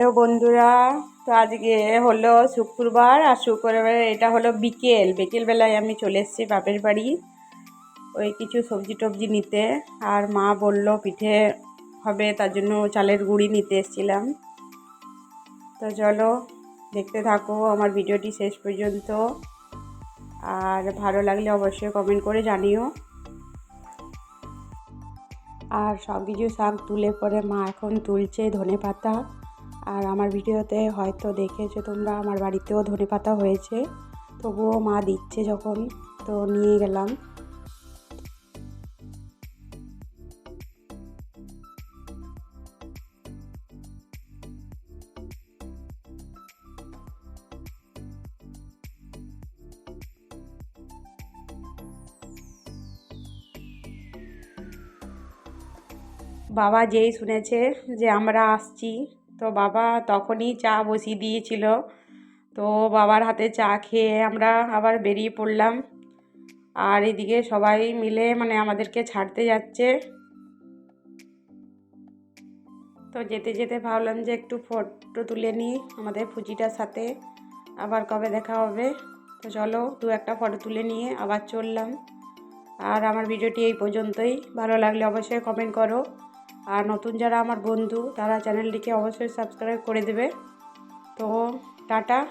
বন্ধুরা, তো আজকে হলো শুক্রবার আর শুক্রবার এটা হলো বিকেল। বিকেলবেলায় আমি চলে এসেছি বাপের বাড়ি ওই কিছু সবজি টবজি নিতে। আর মা বলল পিঠে হবে, তার জন্য চালের গুঁড়ি নিতে এসেছিলাম। তো চলো দেখতে থাকো আমার ভিডিওটি শেষ পর্যন্ত। আর ভালো লাগলে অবশ্যই কমেন্ট করে জানিও। আর সব কিছু শাক তুলে পরে মা এখন তুলছে ধনে পাতা আর আমার ভিডিওতে হয়তো দেখেছ তোমরা, আমার বাড়িতেও ধনে পাতা হয়েছে। তবুও মা দিচ্ছে যখন, তো নিয়ে গেলাম। বাবা যেই শুনেছে যে আমরা আসছি তো বাবা তখনই চা বসিয়ে দিয়েছিল। তো বাবার হাতে চা খেয়ে আমরা আবার বেরিয়ে পড়লাম। আর এদিকে সবাই মিলে মানে আমাদেরকে ছাড়তে যাচ্ছে। তো যেতে যেতে ভাবলাম যে একটু ফটো তুলে নিই আমাদের ফুজিটার সাথে। আবার কবে দেখা হবে? তো চলো দু একটা ফটো তুলে নিয়ে আবার চললাম। আর আমার ভিডিওটি এই পর্যন্তই। ভালো লাগলে অবশ্যই কমেন্ট করো। আর নতুন যারা আমার বন্ধু তারা চ্যানেলটিকে অবশ্যই সাবস্ক্রাইব করে দেবে। তো টাটা।